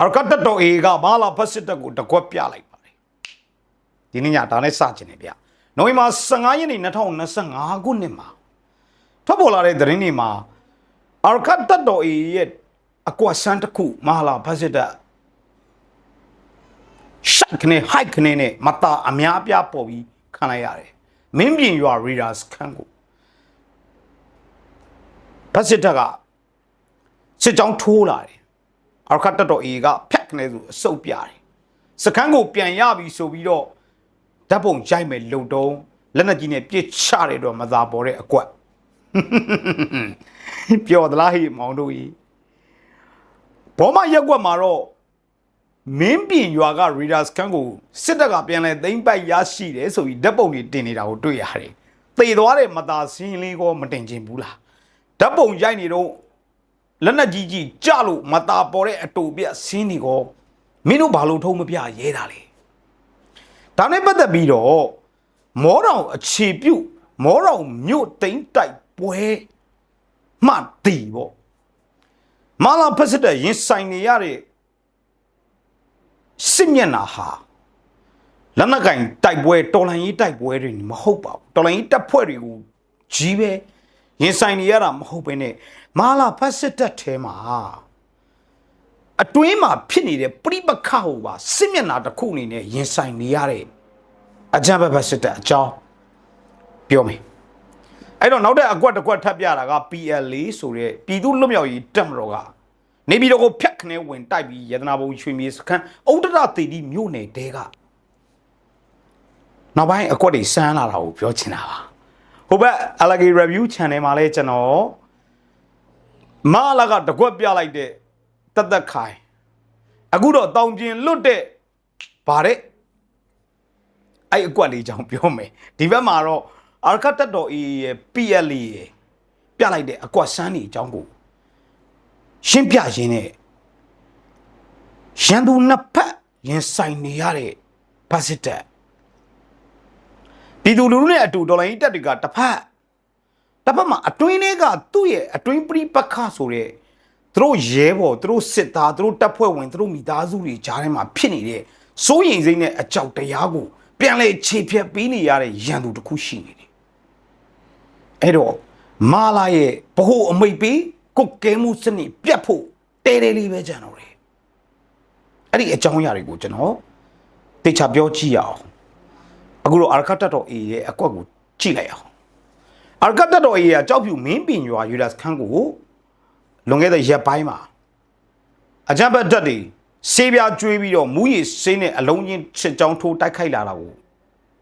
အရကတ်တော်အေကဘာလာဖက်စစ်တပ်ကိုတကွက်ပြလိုက်ပါတယ်ဒီနေ့ညဒါနဲ့စချင်တယ်ဗျနိုဝင်ဘာ15ရက်နေ့2025ခုနှစ်မှာထွက်ပေါ်လာတဲ့သတင်းတွေမှာအရကတ်တော်အေရဲ့အကွက်ဆန်းတစ်ခုမဟာလာဖက်စစ်တပ်ရှက်ကနေဟိုက်ကနေနဲ့မတာအများပြားပေါ်ပြီးခံလိုက်ရတယ်မင်းပြင်ရွာရီဒါစခန်းကိုဖက်စစ်တပ်ကစစ်ကြောင်းထိုးလာတယ် အရခတ်တတော်အေကဖြတ်ကနေသူအစုပ်ပြတယ်စကန်းကိုပြန်ရပြီဆိုပြီးတော့ဓာတ်ပုံရိုက်မယ်လုံတုံးလက်နက်ကြီးနဲ့ပြစ်ချတယ်တော့မသာပေါ်တဲ့အကွက်ပျော်သလားဟိမောင်တို့ကြီးဘောမရက်ကွက်မှာတော့မင်းပြင်ရွာက readers ခန်းကိုစစ်တပ်ကပြန်လဲသိမ့်ပိုက်ရရှိတယ်ဆိုပြီးဓာတ်ပုံတွေတင်နေတာကိုတွေ့ရတယ်သေသွားတဲ့မသာစင်းလေးကောမတင်ချင်ဘူးလားဓာတ်ပုံရိုက်နေတော့ လက်နက်ကြီးကြီးကြလို့မตาပေါ်တဲ့အတူပြဆင်းနေကောမင်းတို့ဘာလို့ထုံးမပြရဲတာလဲဒါနဲ့ပတ်သက်ပြီးတော့မောတော်အခြေပြုတ်မောတော်မြို့တိမ့်တိုက်ပွဲမှတီပေါ့မာလာဖက်စစ်တဲ့ရင်ဆိုင်နေရတဲ့စစ်မျက်နှာဟာလက်နက်ကင်တိုက်ပွဲတော်လန်ရေးတိုက်ပွဲတွေမဟုတ်ပါဘူးတော်လန်ရေးတပ်ဖွဲ့တွေကိုကြီးပဲ ရင်ဆိုင်နေရတာမဟုတ်ဘဲနဲ့မာလာဖက်စစ်တပ်ထဲမှာအတွင်းမှာဖြစ်နေတဲ့ပြိပခဟိုပါစစ်မျက်နှာတစ်ခုအနေနဲ့ရင်ဆိုင်နေရတဲ့အကြမ်းဖက်စစ်တပ်အကြောင်းပြောမယ်အဲ့တော့နောက်တဲ့အကွက်တစ်ကွက်ထပ်ပြတာက PL ဆိုတဲ့ပြည်သူ့လွတ်မြောက်ရေးတပ်မတော်ကနေပြည်တော်ကိုဖျက်ခနဲဝင်တိုက်ပြီးရတနာဘုံရွှေမြေစခန်းဥဒ္ဒရတေတီမြို့နယ်တဲကနောက်ပိုင်းအကွက်တွေစမ်းလာတာကိုပြောချင်တာပါ ဟိုဘက် Alagi Review Channel မှာလည်းကျွန်တော်မာလာကတကွက်ပြလိုက်တဲ့တသက်ခိုင်အခုတော့တောင်ကျင်လွတ်တဲ့ဗါတဲ့အဲ့အကွက်လေးကြောင်ပြောမယ်ဒီဘက်မှာတော့အာခတ်တက်တော်အေးရဲ့ PL ရဲ့ပြလိုက်တဲ့အကွက်ဆန်းနေအကြောင်းကိုရှင်းပြရင်းနဲ့ရန်သူနှစ်ဖက်ရင်ဆိုင်နေရတဲ့ဖက်စစ်တပ် ပြည်သူလူထုနဲ့အတူဒေါ်လာကြီးတက်တွေကတစ်ဖက်တစ်ဖက်မှာအတွင်းတွေကသူ့ရဲ့အတွင်းပရိပက္ခဆိုတဲ့သူတို့ရဲဘော်သူတို့စစ်သားသူတို့တပ်ဖွဲ့ဝင်သူတို့မိသားစုတွေကြားထဲမှာဖြစ်နေတဲ့စိုးရိမ်စိတ်နဲ့အကြောက်တရားကိုပြန်လဲခြေဖြတ်ပေးနေရတဲ့ရန်သူတစ်ခုရှိနေတယ်အဲ့တော့မာလာရဲ့ဘ ਹੁ အမိတ်ပေးကုတ်ကဲမှုစနစ်ပြတ်ဖို့တဲတဲလေးပဲကြံတော့တယ်အဲ့ဒီအကြောင်းအရာတွေကိုကျွန်တော်တေချာပြောကြည့်ရအောင် အခုတော့အာရခတ်တတ်တော်အေရဲ့အကွက်ကိုကြည့်လိုက်အောင်အာရခတ်တတ်တော်အေကကြောက်ဖြူမင်းပင်ရွာယူဒတ်ခန်းကိုလွန်ခဲ့တဲ့ရက်ပိုင်းမှာအကြံဘတ်တက်တွေဆေးပြားကျွေးပြီးတော့မူးရီဆေးနဲ့အလုံးချင်းချစ်ချောင်းထိုးတိုက်ခိုက်လာတာကို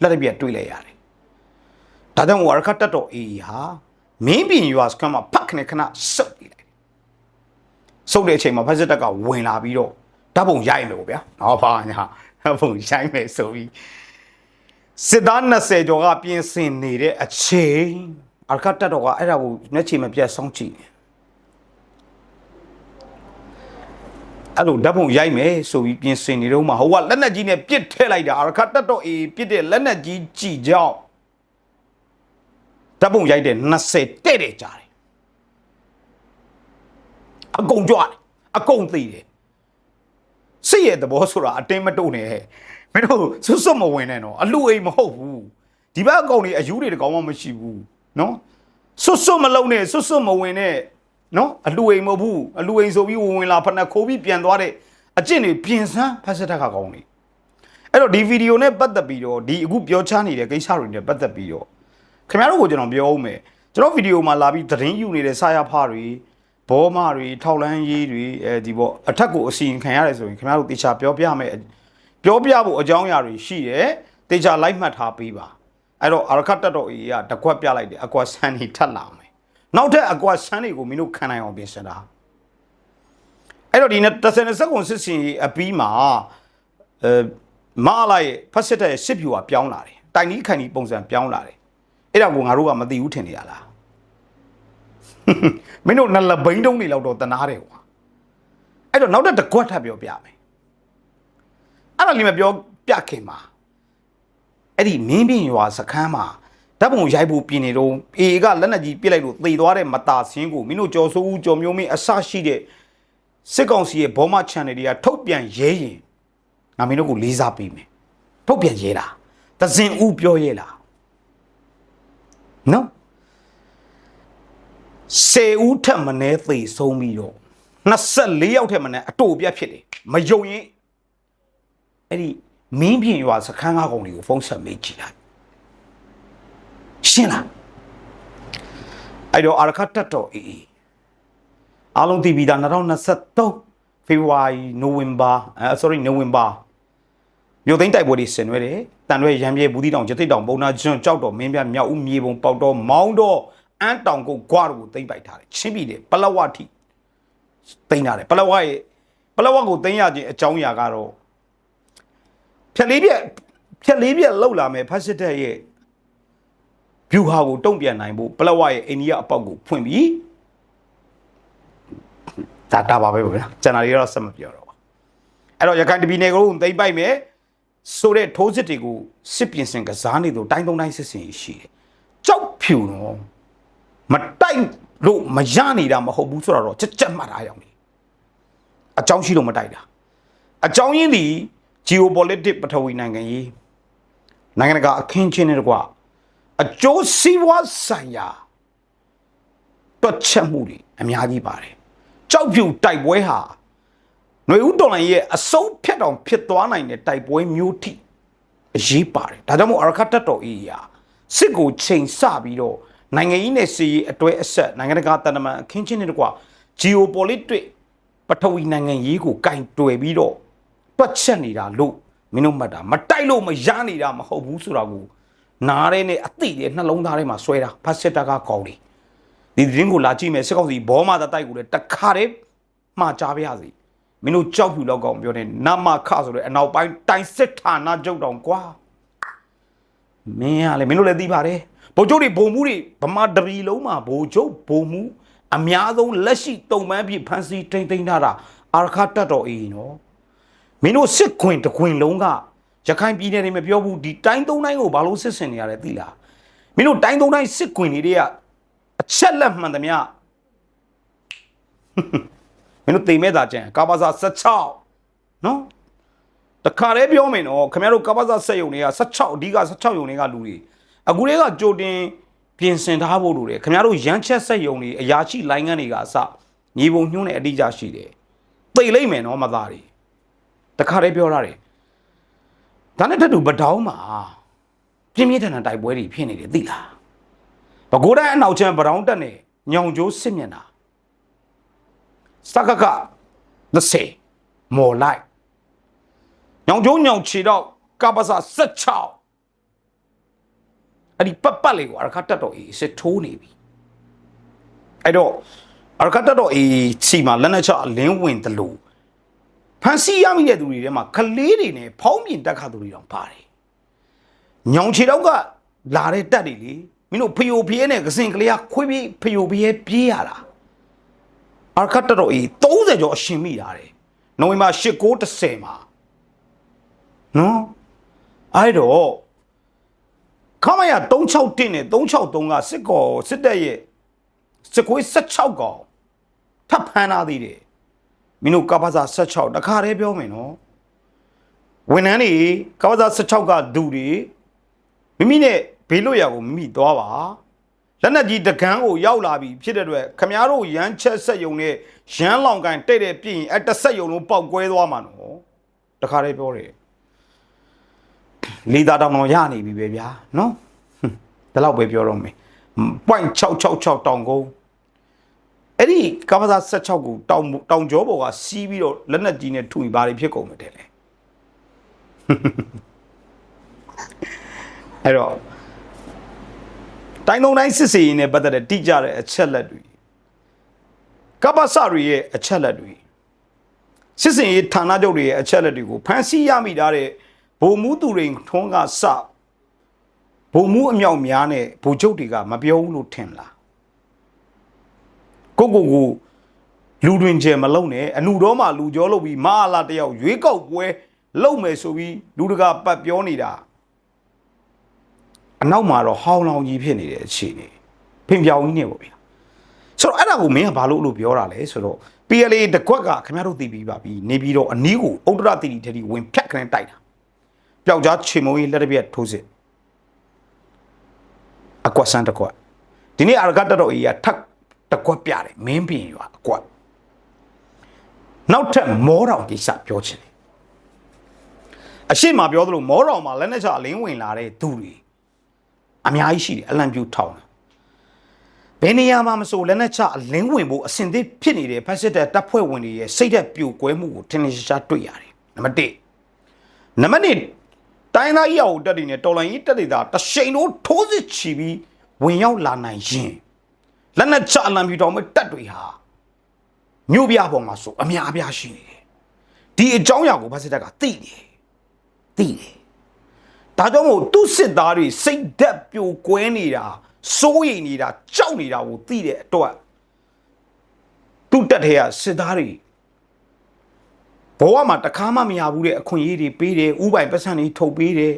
လက်တစ်ပြက်တွေ့လိုက်ရတယ်ဒါကြောင့်အာရခတ်တတ်တော်အေဟာမင်းပင်ရွာစခန်းမှာဖက်ခနဲ့ခဏစုပ်ပြီးလိုက်စုပ်တဲ့အချိန်မှာဖက်စစ်တပ်ကဝင်လာပြီးတော့ဓာတ်ပုံရိုက်လို့ဗျာဟောပါညာဓာတ်ပုံရိုက်မယ်ဆိုပြီး စစ်သား20ကျော်ကပြင်ဆင်နေတဲ့အချိန်အာခတ်တက်တော်ကအဲ့ဒါကိုမျက်ခြေမပြတ်စောင့်ကြည့်နေအဲ့လိုဓာတ်ပုံရိုက်မယ်ဆိုပြီးပြင်ဆင်နေတော့မှဟိုကလက်နက်ကြီးနဲ့ပစ်ထည့်လိုက်တာအာခတ်တက်တော်အေးပစ်တဲ့လက်နက်ကြီးကြည်ကြောင်းဓာတ်ပုံရိုက်တဲ့20တဲ့တဲ့ကြားတယ်အကုန်ကြွတယ်အကုန်သိတယ်စိတ်ရဲ့သဘောဆိုတာအတင်းမတုံနဲ့ဟဲ့ မင်းတို့စွတ်စွတ်မဝင်နဲ့နော်အလူအိမ်မဟုတ်ဘူးဒီဘက်အကောင်တွေအယူတွေတကောင်မှမရှိဘူးနော်စွတ်စွတ်မလုံးနဲ့စွတ်စွတ်မဝင်နဲ့နော်အလူအိမ်မဟုတ်ဘူးအလူအိမ်ဆိုပြီးဝင်ဝင်လာဖက်နှက်ခိုးပြီးပြန်သွားတဲ့အကျင့်တွေပြင်ဆန်းဖက်စက်တက်ကကောင်တွေအဲ့တော့ဒီဗီဒီယိုနဲ့ပတ်သက်ပြီးတော့ဒီအခုပြောချနေတဲ့ကိစ္စတွေနဲ့ပတ်သက်ပြီးတော့ခင်ဗျားတို့ကိုကျွန်တော်ပြောအောင်မယ်ကျွန်တော်ဗီဒီယိုမှာလာပြီးသတင်းယူနေတဲ့ဆာယာဖာတွေဘောမတွေထောက်လန်းရေးတွေအဲဒီပေါ့အထက်ကိုအစီရင်ခံရတယ်ဆိုရင်ခင်ဗျားတို့တေချာပြောပြမယ် ပြောပြဖို့အကြောင်းအရာတွေရှိတယ်တေချာလိုက်မှတ်ထားပေးပါအဲ့တော့အာရခတ်တက်တော်အေးကတကွက်ပြလိုက်တယ်အကွက်ဆန်းနေထပ်လာမယ်နောက်ထပ်အကွက်ဆန်းတွေကိုမင်းတို့ခံနိုင်အောင်ပြင်ဆင်တာအဲ့တော့ဒီနဲ့တစ်ဆယ်နှစ်စက္ကွန်စစ်စင်ရေးအပြီးမှာအဲမာလာရဲ့ဖက်စစ်တဲ့စစ်ဖြူကပြောင်းလာတယ်တိုင်နီးခိုင်နီးပုံစံပြောင်းလာတယ်အဲ့ဒါကိုငါတို့ကမသိဘူးထင်နေရလားမင်းတို့နလဘိန်းတုံးတွေလောက်တော့တနာတယ်ကွာအဲ့တော့နောက်ထပ်တကွက်ထပ်ပြောပြမယ် အဲ့ဒါလေးမပြောပြခင်မှာအဲ့ဒီမင်းပြင်းရွာစခန်းမှာဓာတ်ပုံရိုက်ဖို့ပြင်နေတော့အေကလက်နက်ကြီးပြစ်လိုက်လို့သေသွားတဲ့မတာဆင်းကိုမင်းတို့ကြော်စိုးဦးကြော်မျိုးမင်းအဆရှိတဲ့စစ်ကောင်စီရဲ့ဘောမ channel တွေကထုတ်ပြန်ရဲရင်ငါမင်းတို့ကိုလေးစားပေးမယ်ထုတ်ပြန်ရဲတာသဇင်ဦးပြောရဲလားနော်စေဦးထက်မနေသေဆုံးပြီးတော့24ယောက်ထက်မနေအတူပြတ်ဖြစ်တယ်မယုံရင် အဲ့ဒီမင်းပြင်ရွာစခန်းကားကောင်တွေကိုဖုန်းဆက်မေးကြည့်လိုက်ရှင်းလားအဲ့တော့အာရခတ်တက်တော်အေးအေးအားလုံးသိပြီးသား2023ဖေဖော်ဝါရီနိုဝင်ဘာအဲ sorry နိုဝင်ဘာမြို့သိမ်းတိုက်ပွဲတွေဆင်နွှဲတယ်တန်ရွဲရံပြေဘူးတီတောင်ကျသိတ်တောင်ပုံနာကျွန်းကြောက်တော်မင်းပြမြောက်ဦးမြေပုံပေါက်တော်မောင်းတော်အန်းတောင်ကိုဂွားတို့ကိုသိမ့်ပိုက်ထားတယ်ချင်းပြည်တယ်ပလဝတိသိမ့်ထားတယ်ပလဝရဲ့ပလဝကိုသိမ့်ရခြင်းအကြောင်းအရာကတော့ ဖြက်လေးပြက်ဖြက်လေးပြက်လောက်လာမယ်ဖတ်စစ်တဲ့ရဲ့ဗျူဟာကိုတုံ့ပြန်နိုင်ဖို့ပလဝရဲ့အိန္ဒိယအပေါက်ကိုဖွင့်ပြီးဒါတာပါပဲဗျာကျန်တာတွေတော့ဆက်မပြောတော့ပါအဲ့တော့ရခိုင်တပြည်နယ်ကိုသိမ့်ပိုက်မယ်ဆိုတဲ့ထိုးစစ်တွေကိုစစ်ပြင်ဆင်ကစားနေသူတိုင်းသုံးတိုင်းစစ်စင်ရှိတယ်ကြောက်ဖြူတော့မတိုက်လို့မရနေတာမဟုတ်ဘူးဆိုတော့ချက်ချက်မှတ်ထားရအောင်လေအကြောင်းရှိလို့မတိုက်တာအကြောင်းရင်းဒီ geopolitics ပထဝီနိုင်ငံရေးနိုင်ငံတကာအခင်းချင်းတွေတကွာအကျိုးစီးပွားဆိုင်ရာတွက်ချက်မှုတွေအများကြီးပါတယ်ကြောက်ဖြူတိုက်ပွဲဟာຫນွေဦးတော်လိုင်းရဲ့အစုံဖြတ်တော်ဖြစ်သွားနိုင်တဲ့တိုက်ပွဲမျိုးထိအရေးပါတယ်ဒါကြောင့်မို့အရခတ်တက်တော်အေးရာစစ်ကိုချိန်ဆပြီးတော့နိုင်ငံကြီးနဲ့စီရေးအတွဲအဆက်နိုင်ငံတကာတန်တမန်အခင်းချင်းတွေတကွာ geopolitics ပထဝီနိုင်ငံရေးကိုကင်တွယ်ပြီးတော့ တွက်ချက်နေတာလို့မင်းတို့မှတ်တာမတိုက်လို့မရနေတာမဟုတ်ဘူးဆိုတာကိုနားရဲနဲ့အသိတွေနှလုံးသားထဲမှာဆွဲတာဖတ်စစ်တကကောင်းတယ်ဒီသတင်းကိုလာကြည့်မယ်စစ်ကောင်စီဘောမသာတိုက်ကိုလည်းတခါတည်းမှားကြပါရစေမင်းတို့ကြောက်ဖြူလောက်ကောင်ပြောတယ်နမခဆိုတဲ့အနောက်ပိုင်းတိုင်စစ်ဌာနကျုပ်တောင်ကွာမင်းကလည်းမင်းတို့လည်းသိပါတယ်ဗိုလ်ချုပ်တွေဗိုလ်မှုတွေဗမာတပီလုံးမှာဗိုလ်ချုပ်ဗိုလ်မှုအများဆုံးလက်ရှိတုံပန်းဖြစ်ဖန်စီထိမ့်သိမ်းထားတာအာရခတ်တော်အေးနော် မင်းတို့စစ်ခွင်တခွင်လုံးကရခိုင်ပြည်နယ်တွေမပြောဘူးဒီတိုင်းသုံးတိုင်းကိုဘာလို့စစ်ဆင်နေရလဲသိလားမင်းတို့တိုင်းသုံးတိုင်းစစ်ခွင်တွေကအချက်လက်မှန်သမျှမင်းတို့တိမ်မဲ့တာကြံကာဘာစာ16နော်တခါတည်းပြောမယ်နော်ခင်ဗျားတို့ကာဘာစာဆက်ယုံတွေက16အဓိက16ယုံတွေကလူတွေအခုတွေကကြိုတင်ပြင်ဆင်ထားဖို့လိုတယ်ခင်ဗျားတို့ရမ်းချက်ဆက်ယုံတွေအရာရှိလိုင်းငန်းတွေကအစညီပုံညွှန်းတဲ့အတိအကျရှိတယ်သိလိမ့်မယ်နော်မသားတွေ တခါတည်းပြောရတယ်ဒါနဲ့တတူပတောင်းမှာပြင်းပြင်းထန်ထန်တိုက်ပွဲတွေဖြစ်နေတယ်သိလားဘကိုးတိုင်းအနောက်ချမ်းပတောင်းတက်နေညောင်ကျိုးစစ်မျက်နှာစကက30မော်လိုက်ညောင်ကျိုးညောင်ချီတော့ကပ္ပစ16အဲ့ဒီပတ်ပတ်လေးကိုအရခတ်တက်တော့အေးစစ်ထိုးနေပြီအဲ့တော့အရခတ်တက်တော့အေးချီမှာလက်နဲ့ချအလင်းဝင်တယ်လို့ ဖန်စီရမိတဲ့သူတွေထဲမှာကလေးတွေနဲ့ဖောင်းပြင်တက်ခါသူတွေတောင်ပါတယ်။ညောင်ချေတော့ကလာတဲ့တက်တွေလေမင်းတို့ဖယိုဖျဲနဲ့ကစင်ကလေးကခွေးပြေးဖယိုဖျဲပြေးရတာ။အာခတ်တော်အေး30ကျော်အရှင်မိတာတယ်။နိုဝင်ဘာ8 9 10မှာနော်အဲ့တော့ခမရ361နဲ့363ကစစ်ကောစစ်တပ်ရဲ့စစ်ခွေး16ကောင်ထပ်ဖမ်းလာသေးတယ် မင်းတို့ကပ္ပစာ16တခါတည်းပြောမယ်နော်ဝန်ထမ်းတွေကပ္ပစာ16ကဒူတွေမိမိနဲ့ဘေးလွတ်ရာကိုမိမိသွားပါလက်နက်ကြီးတကန်းကိုရောက်လာပြီဖြစ်တဲ့အတွက်ခမားတို့ရမ်းချက်ဆက်ယုံနဲ့ရမ်းလောင်ကန်တိတ်တဲ့ပြင်အဲ့တစ်ဆက်ယုံလုံးပေါက်ကွဲသွားမှာနော်တခါတည်းပြောတယ်လေးသားတောင်တော်ရနေပြီပဲဗျာနော်ဟွန်းဒီလောက်ပဲပြောတော့မယ် .666 တောင်ကုန်း အဲ့ဒီကပ္ပစာ16ကိုတောင်တောင်ကျောပေါ်ကစီးပြီးတော့လက်နက်ကြီးနဲ့ထုပြီးဘာတွေဖြစ်ကုန်မတယ်လဲအဲ့တော့တိုင်းသုံးတိုင်းစစ်စေးရင်နဲ့ပတ်သက်တဲ့တိကျတဲ့အချက်လက်တွေကပ္ပစာတွေရဲ့အချက်လက်တွေစစ်စင်ရေးဌာနချုပ်တွေရဲ့အချက်လက်တွေကိုဖန်ဆီးရမိထားတဲ့ဗိုလ်မှူးသူတွေထွန်းကစဗိုလ်မှူးအမြောက်များနဲ့ဗိုလ်ချုပ်တွေကမပြောဘူးလို့ထင်လား ကိုကိုကိုလူတွင်ကျယ်မလုံနဲ့အနုတော်မှလူကြောလုပ်ပြီးမဟာလာတယောက်ရွေးကောက်ပွဲလုပ်မယ်ဆိုပြီးလူတကာပတ်ပြောနေတာအနောက်မှာတော့ဟောင်းလောင်ကြီးဖြစ်နေတဲ့အခြေအနေဖင်ပြောင်ကြီးနေပေါ့ဗျာဆိုတော့အဲ့ဒါကိုမင်းကဘာလို့လို့ပြောတာလဲဆိုတော့ PLA တကွက်ကခင်ဗျားတို့သိပြီးပါပြီနေပြီးတော့အနီးကိုဥတ္တရတီတီတတီဝင်ဖြတ်ခနဲ့တိုက်တာပျောက်ကြားချေမုံကြီးလက်တစ်ပြက်ထိုးစစ်အကွက်ဆန်းတကွက်ဒီနေ့အာရကတတော်ကြီးကထပ် တကွက်ပြတယ်မင်းပြင်ရွာအကွက်နောက်ထပ်မောတော်ကိစ္စပြောချင်တယ်အရှိမပြောသလိုမောတော်မှာလက်နဲ့ချအလင်းဝင်လာတဲ့သူတွေအများကြီးရှိတယ်အလံပြူထောင်းတယ်ဘယ်နေရာမှာမဆိုလက်နက်ချအလင်းဝင်ဖို့အစင်သစ်ဖြစ်နေတဲ့ဖက်စစ်တပ်တပ်ဖွဲ့ဝင်တွေရဲ့စိတ်သက်ပြိုကွဲမှုကိုထင်ထင်ရှားရှားတွေ့ရတယ်။နံပါတ်1နံပါတ်2တိုင်းသားရောက်တက်တွေနဲ့တော်လိုင်းကြီးတက်တွေသာတရှိန်တို့ထိုးစစ်ချီပြီးဝင်ရောက်လာနိုင်ရင် လက်နက်ချအလံပြူတော်မဲ့တက်တွေဟာမြို့ပြပေါ်မှာဆိုအများအပြားရှိနေတယ်။ဒီအကြောင်းအရာကိုဖက်စစ်တပ်ကသိတယ်။သိတယ်။ဒါကြောင့်မို့သူ့စစ်သားတွေစိတ်ဓာတ်ပြိုကွဲနေတာစိုးရိမ်နေတာကြောက်နေတာကိုသိတဲ့အတွက်သူ့တက်ထဲကစစ်သားတွေဘဝမှာတစ်ခါမှမရဘူးတဲ့အခွင့်အရေးတွေပေးတယ်ဥပိုင်ပတ်စံတွေထုတ်ပေးတယ်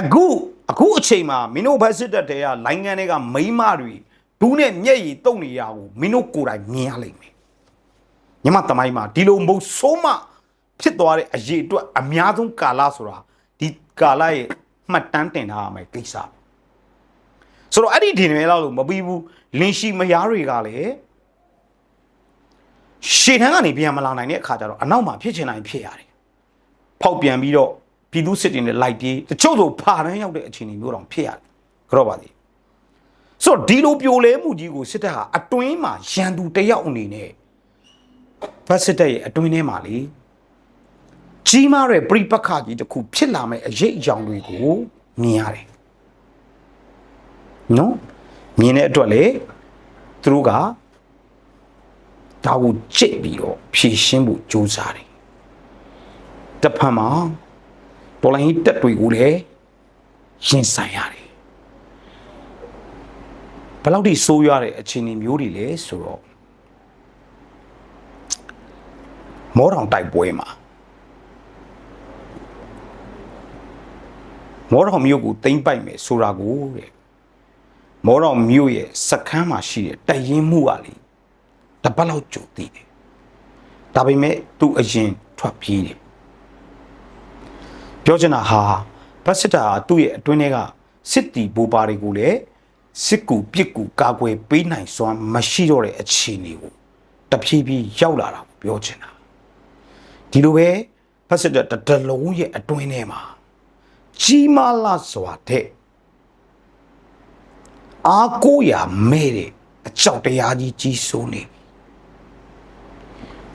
အခုအခုအချိန်မှာမင်းတို့ဘက်စစ်တပ်တွေကလိုင်းငန်းတွေကမိန်းမတွေ ဒူးနဲ့မျက်ရည်တုပ်နေရကိုမင်းတို့ကိုယ်တိုင်မြင်ရလိမ့်မယ်ညမတမိုင်းမှာဒီလိုမဟုတ်ဆိုးမဖြစ်သွားတဲ့အရေးအတွက်အများဆုံးကာလဆိုတာဒီကာလရဲ့မှတ်တမ်းတင်ထားရမယ်ကိစ္စဆိုတော့အဲ့ဒီဒီနယ်လောက်လို့မပြီးဘူးလင်းရှိမယားတွေကလည်းရှေ့ထန်းကနေပြန်မလာနိုင်တဲ့အခါကျတော့အနောက်မှာဖြစ်ချင်တိုင်းဖြစ်ရတယ်ဖောက်ပြန်ပြီးတော့ပြည်သူစစ်တွေနဲ့လိုက်ပြေးတချို့ဆိုဖာတန်းရောက်တဲ့အခြေအနေမျိုးတောင်ဖြစ်ရတယ်ကြော့ပါသေး ဆိုတော့ဒီလိုပြိုလဲမှုကြီးကိုစစ်တပ်ဟာအတွင်းမှာရန်သူတယောက်အနေနဲ့ဖက်စစ်တပ်ရဲ့အတွင်းထဲမှာလေကြီးမားတဲ့ပြိပက္ခကြီးတစ်ခုဖြစ်လာမဲ့အရေးအယောင်တွေကိုမြင်ရတယ်နော်မြင်တဲ့အတွက်လေသူတို့ကဒါကိုကြိတ်ပြီးတော့ဖြည့်ရှင်းဖို့ကြိုးစားတယ်တစ်ဖက်မှာဒေါ်လာကြီးတက်တွေကိုလည်းရင်ဆိုင်ရတယ် ဘယ်လောက်ထိဆိုးရွားတဲ့အခြေအနေမျိုးတွေလဲဆိုတော့မောတောင်တိုက်ပွဲမှာမောတောင်မြို့ကိုတိမ့်ပိုက်မယ်ဆိုတာကိုတဲ့မောတောင်မြို့ရဲ့စခန်းမှာရှိတဲ့တရင်မှုကလေတပတ်လောက်ကြိုတည်တယ်ဒါပေမဲ့သူအရင်ထွက်ပြေးတယ်ပြောချင်တာဟာဘတ်စစ်တာဟာသူ့ရဲ့အတွင်းထဲကစစ်တီဘူပါတွေကိုလည်း စစ်ကူပြစ်ကူကာကွယ်ပေးနိုင်စွမ်းမရှိတော့တဲ့အခြေအနေကိုတဖြည်းဖြည်းရောက်လာတာကိုပြောချင်တာဒီလိုပဲဘတ်စစ်တာတစ်တလုံးရဲ့အတွင်းထဲမှာကြီးမားလာစွာတဲ့အားကိုးရမဲ့တဲ့အကြောက်တရားကြီးကြီးစိုးနေပြီ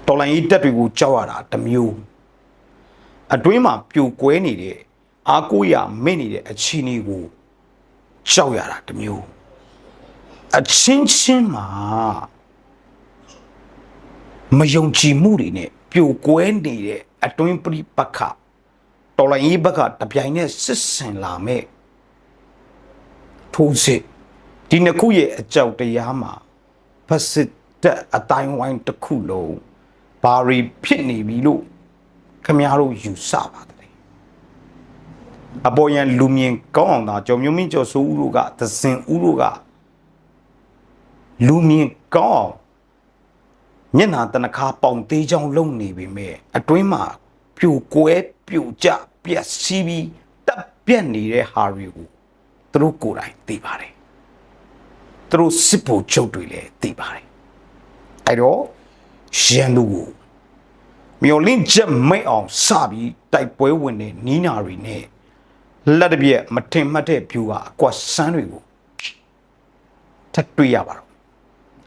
တော်လိုင်းကြီးတက်တွေကိုကြောက်ရတာတစ်မျိုးအတွင်းမှာပြိုကွဲနေတဲ့အားကိုးရမဲ့နေတဲ့အခြေအနေကိုကြောက်ရတာတစ်မျိုး အချင်းချင်းမှာမယုံကြည်မှုတွေနဲ့ပြိုကွဲနေတဲ့အတွင်းပြိပက္ခတော်လိုင်းကြီးဘက်ကတပြိုင်နက်စစ်ဆင်လာမဲ့ထိုးစစ်ဒီနှစ်ခုရဲ့အကြောက်တရားမှာဖက်စစ်တက်အတိုင်းဝိုင်းတစ်ခုလုံးဘာရီဖြစ်နေပြီလို့ခမများတို့ယူဆပါတယ်အပေါ်ယံလူမြင်ကောင်းအောင်သာကျော်မျိုးမင်းကျော်စိုးဦးတို့ကသဇင်ဦးတို့က လူမြင်ကောင်းအောင်မျက်နာတနခါပေါင်သေးချောင်းလုံနေပြီမဲ့အတွင်းမှာပြိုကွဲပြိုကျပျက်စီးပြီးတပ်ပြက်နေတဲ့ဟာတွေကိုသူတို့ကိုယ်တိုင်သိပါတယ်သူတို့စစ်ဖို့ချုပ်တွေလည်းသိပါတယ်အဲ့တော့ရန်သူကိုမျော်လင့်ချက်မဲ့အောင်စပြီးတိုက်ပွဲဝင်တဲ့နီးနာတွေနဲ့လက်တစ်ပြက်မထင်မှတ်တဲ့ဖြူကအကွက်ဆန်းတွေကိုထပ်တွေ့ရပါတော့